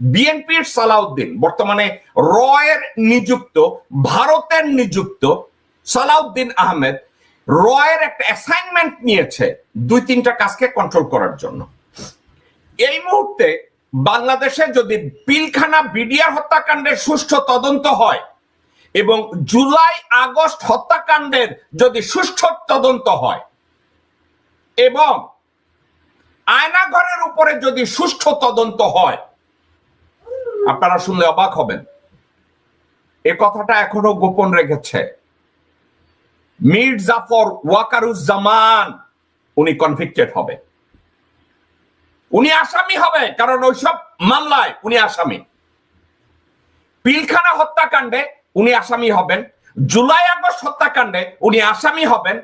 বিএনপির সালাউদ্দিন, বর্তমানে রয়ের নিযুক্ত, ভারতের নিযুক্ত সালাউদ্দিন আহমেদ রয়ের একটা অ্যাসাইনমেন্ট নিয়েছে দুই তিনটা কাজকে কন্ট্রোল করার জন্য। এই মুহূর্তে বাংলাদেশে যদি পিলখানা বিডিআর হত্যাকাণ্ডের সুষ্ঠু তদন্ত হয় এবং জুলাই আগস্ট হত্যাকাণ্ডের যদি সুষ্ঠু তদন্ত হয় এবং আয়নাঘরের উপরে যদি সুষ্ঠু তদন্ত হয় আপনারা শুনলে অবাক হবেন। এ কথাটা এখনও গোপন রেখেছে। মীর জাফর ওয়াকারুজ্জামান, উনি কনভিক্টেড হবে। উনি আসামি হবে, কারণ ওইসব মামলায় উনি আসামি। পিলখানা হত্যাকাণ্ডে উনি আসামি হবেন। জুলাই আগস্ট হত্যাকাণ্ডে উনি আসামি হবেন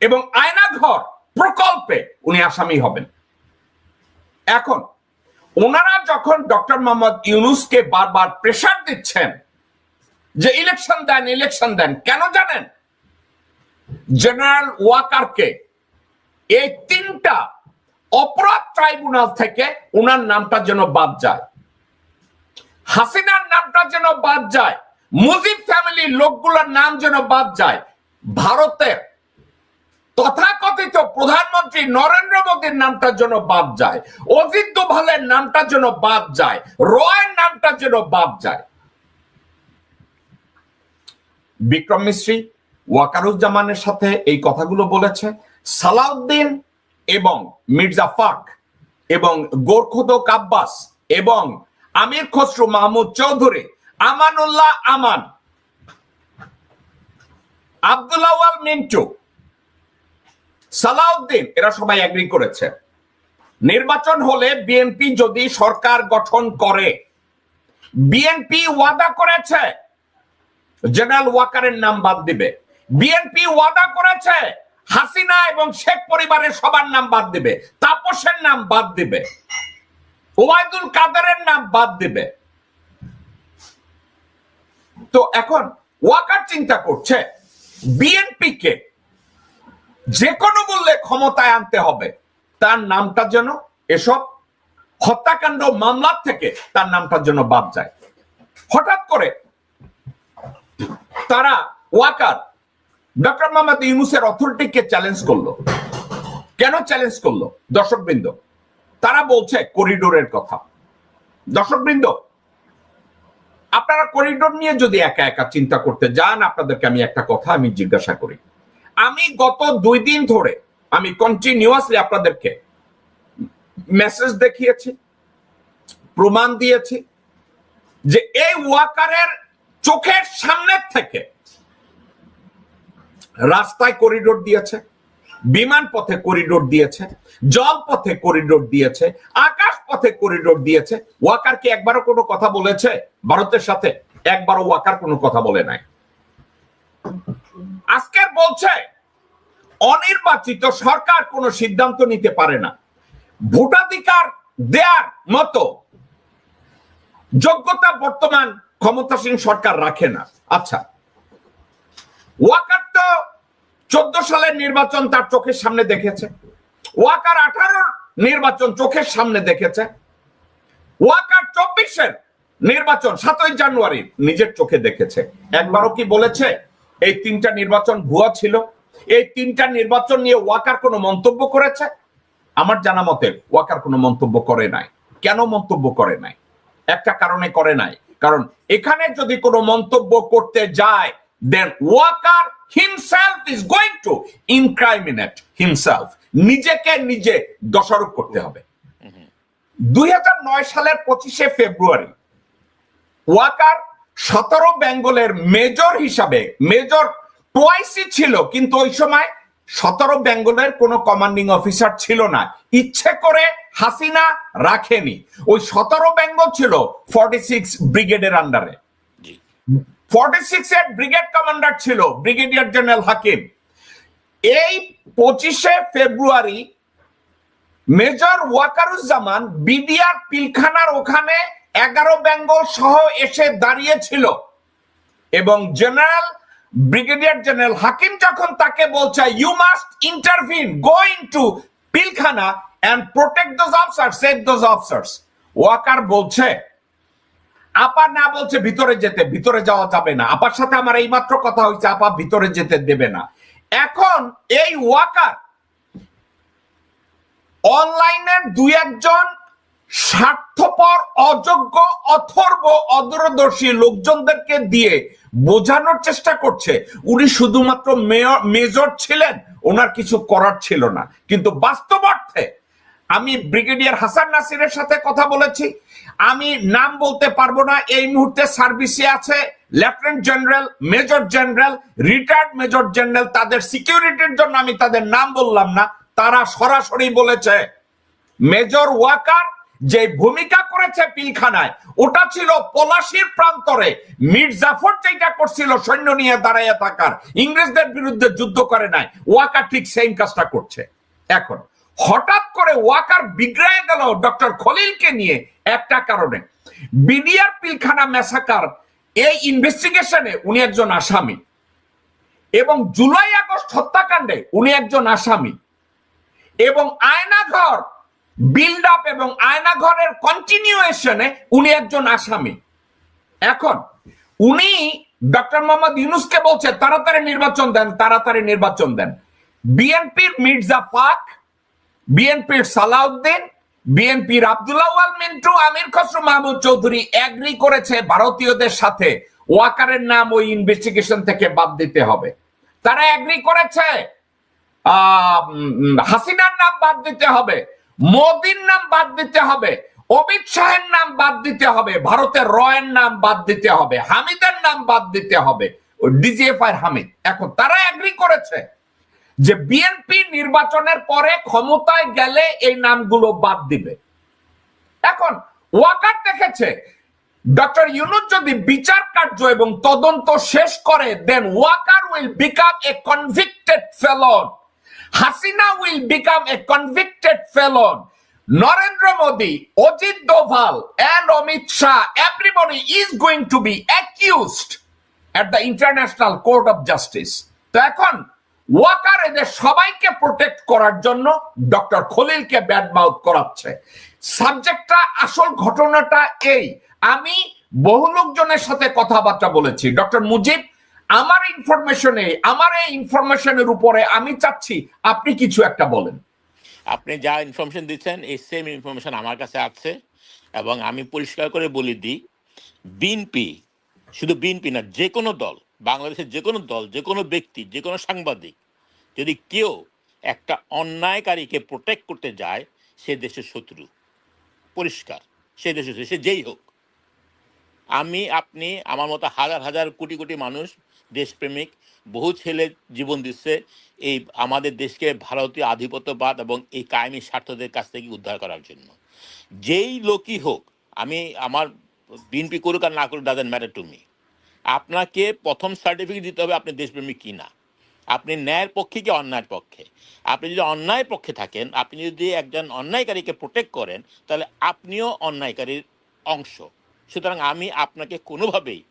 এবং আয়নাঘর প্রকল্পে উনি আসামি হবেন। এখন ওনারা যখন ডক্টর মোহাম্মদ ইউনুসকে বারবার প্রেশার দিচ্ছেন, যে ইলেকশন দেন ইলেকশন দেন, কেন জানেন? জেনারেল ওয়াকারকে এই তিনটা অপরাধ ট্রাইব্যুনাল থেকে ওনার নামটা যেন বাদ যায়। হাসিনার নামটা যেন বাদ যায়। মুজিব ফ্যামিলির লোকগুলোর নাম যেন বাদ যায়। ভারতের তথাকথিত প্রধানমন্ত্রী নরেন্দ্র মোদীর নামটা যেন বাদ যায়, অজিত দোভালের নামটা যেন বাদ যায়, রয়ের নামটা যেন বাদ যায়। বিক্রম মিশ্রী ওয়াকারুজ্জামানের সাথে এই কথাগুলো বলেছে, সালাউদ্দিন এবং মির্জা ফাক এবং গোরখুদক আব্বাস এবং আমির খসরু মাহমুদ চৌধুরী, আমানুল্লাহ আমান আব্দুল্লাহ মিন্টু সালাউদ্দিন, এরা সবাই এগ্রি করেছে। নির্বাচন হলে বিএনপি যদি সরকার গঠন করে, বিএনপি ওয়াদা করেছে, জেনারেল ওয়াকারের নাম বাদ দিবে। বিএনপি ওয়াদা করেছে, হাসিনা এবং শেখ পরিবারের সবার নাম বাদ দিবে, তাপসের নাম বাদ দিবে, ওবায়দুল কাদেরের নাম বাদ দিবে। তো এখন ওয়াকার চিন্তা করছে বিএনপি কে যে কোনো মূল্যে ক্ষমতায় আনতে হবে। তার নামটা যেন এসব হত্যাকাণ্ড মামলার থেকে তার নামটার জন্য বাদ যায়। হঠাৎ করে তারা ওয়াকার, ডক্টর মোহাম্মদ ইউনুসের অথরিটিকে চ্যালেঞ্জ করল। কেন চ্যালেঞ্জ করল? দর্শকবৃন্দ, তারা বলছে করিডোরের কথা। দর্শকবৃন্দ, আপনারা করিডোর নিয়ে যদি একা একা চিন্তা করতে যান, আপনাদেরকে আমি একটা কথা আমি জিজ্ঞাসা করি। আমি গত দুই দিন ধরে আমি কন্টিনিউয়াসলি আপনাদেরকে মেসেজ দেখিয়েছি, প্রমাণ দিয়েছি যে এই ওয়াকারের চোখের সামনের থেকে রাস্তায় করিডোর দিয়েছে, বিমান পথে করিডোর দিয়েছে, জল পথে করিডোর দিয়েছে, আকাশ পথে করিডোর দিয়েছে। ওয়াকার কি একবারও কোনো কথা বলেছে? ভারতের সাথে একবারও ওয়াকার কোনো কথা বলে নাই। আজকের বলছে, অনির্বাচিত সরকার কোনো সিদ্ধান্ত নিতে পারে না। ভোটাধিকার দেয়ার মতো যোগ্যতা বর্তমান ক্ষমতাসীন সরকার রাখে না। আচ্ছা ওয়াকার তো চোদ্দ সালের নির্বাচন তার চোখের সামনে দেখেছে। ওয়াকার আঠারো নির্বাচন চোখের সামনে দেখেছে। ওয়াকার চব্বিশের নির্বাচন সাতই জানুয়ারি নিজের চোখে দেখেছে। একবারও কি বলেছে? এই তিনটা নির্বাচন ভুয়া ছিল। এই তিনটা নির্বাচন নিয়ে ওয়াকার কোনো মন্তব্য করেছে? আমার জানা মতে ওয়াকার কোনো মন্তব্য করে নাই। কেন মন্তব্য করে নাই? একটা কারণে করে নাই। কারণ এখানে যদি কোনো মন্তব্য করতে যায় then Waqar himself is going to incriminate himself নিজেকে নিজে দোষারোপ করতে হবে। দুই হাজার নয় সালের পঁচিশে ফেব্রুয়ারি ওয়াকার সতেরো বেঙ্গলের মেজর হিসাবে মেজর টোয়াইসই ছিল কিন্তু ওই সময় সতেরো বেঙ্গলের কোনো কমান্ডিং অফিসার ছিল না। ইচ্ছে করে হাসিনা রাখেনি। ওই সতেরো বেঙ্গল ছিল ফর্টি সিক্স ব্রিগেডের আন্ডারে ফর্টি সিক্স এর ব্রিগেড কমান্ডার ছিল ব্রিগেডিয়ার জেনারেল হাকিম। এই পঁচিশে ফেব্রুয়ারি মেজর ওয়াকারুজ্জামান বিডিআর পিলখানার ওখানে এগারো বেঙ্গল সহ এসে দাঁড়িয়েছিল। এবং জেনারেল, ব্রিগেডিয়ার জেনারেল হাকিম যখন তাকে বলছে you must intervene go in to Pilkhana and protect those officer save those officers Waqar বলছে, আপা না বলছে ভিতরে যেতে, ভিতরে যাওয়া যাবে না। আপার সাথে আমার এইমাত্র কথা হয়েছে, আপা ভিতরে যেতে দেবে না। এখন এই ওয়াকার অনলাইনের দুই একজন স্বার্থপর, অযোগ্য, অথর্ব, অদূরদর্শী লোকজনদেরকে দিয়ে বোঝানোর চেষ্টা করছে। উনি শুধুমাত্র মেয়র, মেজর ছিলেন, ওনার কিছু করার ছিল না। কিন্তু বাস্তব অর্থে আমি ব্রিগেডিয়ার হাসান নাসিরের সাথে কথা বলেছি। আমি নাম বলতে পারব না, এই মুহূর্তে সার্ভিসে আছে lieutenant general, major general, retired major general, তাদের সিকিউরিটির জন্য আমি তাদের নাম বললাম না, তারা সরাসরি বলেছে, মেজর ওয়াকার যে ভূমিকা করেছে পিলখানায়, ওটা ছিল পলাশির প্রান্তরে। মির জাফর যেটা করছিল, সৈন্য নিয়ে দাঁড়াইয়া থাকার, ইংরেজদের বিরুদ্ধে যুদ্ধ করে নাই। ওয়াকার ঠিক সেম কাজটা করছে। এখন, হঠাৎ করে ওয়াকার বিগড়ায় গেল ডক্টর খলিলকে নিয়ে একটা কারণে। বিডিআর পিলখানা মেসাকার এই ইনভেস্টিগেশনে উনি একজন আসামি। এবং জুলাই আগস্ট হত্যাকাণ্ডে উনি একজন আসামি। এবং আয়নাঘর বিল্ড আপ এবং আয়নাঘরের কন্টিনিউয়েশনে উনি একজন আসামি। এখন, উনি ডক্টর মোহাম্মদ ইউনুসকে বলছে, তাড়াতাড়ি নির্বাচন দেন, তাড়াতাড়ি নির্বাচন দেন। বিএনপির মির্জা পাক, বিএনপির সালাউদ্দিন, বিএনপির আব্দুল্লাহ মিন্টু, আমির খসরু মাহমুদ চৌধুরী এগ্রি করেছে ভারতীয়দের সাথে। ওয়াকারের নাম ওই ইনভেস্টিগেশন থেকে বাদ দিতে হবে। তারা এগ্রি করেছে। হাসিনার নাম বাদ দিতে হবে। মোদির নাম বাদ দিতে হবে, অমিত শাহের নাম বাদ দিতে হবে, ভারতের রয়ের নাম বাদ দিতে হবে, হামিদের নাম বাদ দিতে হবে। ডিজিএফআই হামিদ, এখন তারা এগ্রি করেছে যে বিএনপি নির্বাচনের পরে ক্ষমতায় গেলে এই নামগুলো বাদ দিবে। এখন ওয়াকার দেখেছে, ডক্টর ইউনুস যদি বিচার কার্য এবং তদন্ত শেষ করে then Waqar will become a convicted felon Hasina will become a convicted felon Narendra Modi, Ajit Doval, and Amit Shah, everybody is going to be accused at the international court of justice. তো এখন, ওয়াকার এদের সবাইকে protect করার জন্য doctor খলিলকে bad mouth করাচ্ছে সাবজেক্টটা আসল ঘটনাটা এই। আমি বহু লোকজনের সাথে কথাবার্তা বলেছি। ডক্টর মুজিব আমার ইনফরমেশনে আমার এই ইনফরমেশনের উপরে আমি চাচ্ছি, আপনি কিছু একটা বলেন। আপনি যা ইনফরমেশন দিচ্ছেন, এই সেম ইনফরমেশন আমার কাছে আছে এবং আমি পরিষ্কার করে বলে দিই বিএনপি শুধু বিএনপি না যে কোনো দল, বাংলাদেশের যে কোনো দল যে কোনো ব্যক্তি যে কোনো সাংবাদিক, যদি কেউ একটা অন্যায়কারীকে প্রোটেক্ট করতে যায়, সে দেশের শত্রু, পরিষ্কার, সে দেশের সে যেই হোক। আমি, আপনি, আমার মতো হাজার হাজার কোটি কোটি মানুষ দেশপ্রেমিক, বহু ছেলে জীবন দিচ্ছে এই আমাদের দেশকে ভারতীয় আধিপত্যবাদ এবং এই কায়েমি স্বার্থদের কাছ থেকে উদ্ধার করার জন্য। যেই লোকই হোক, আমি আমার বিএনপি করুক আর না করুক ডাজেন্ট ম্যাটার টু মি আপনাকে প্রথম সার্টিফিকেট দিতে হবে আপনি দেশপ্রেমিক কি না। আপনি ন্যায়ের পক্ষে কি অন্যায়ের পক্ষে? আপনি যদি অন্যায়ের পক্ষে থাকেন, আপনি যদি একজন অন্যায়কারীকে প্রোটেক্ট করেন, তাহলে আপনিও অন্যায়কারীর অংশ। সুতরাং আমি আপনাকে কোনোভাবেই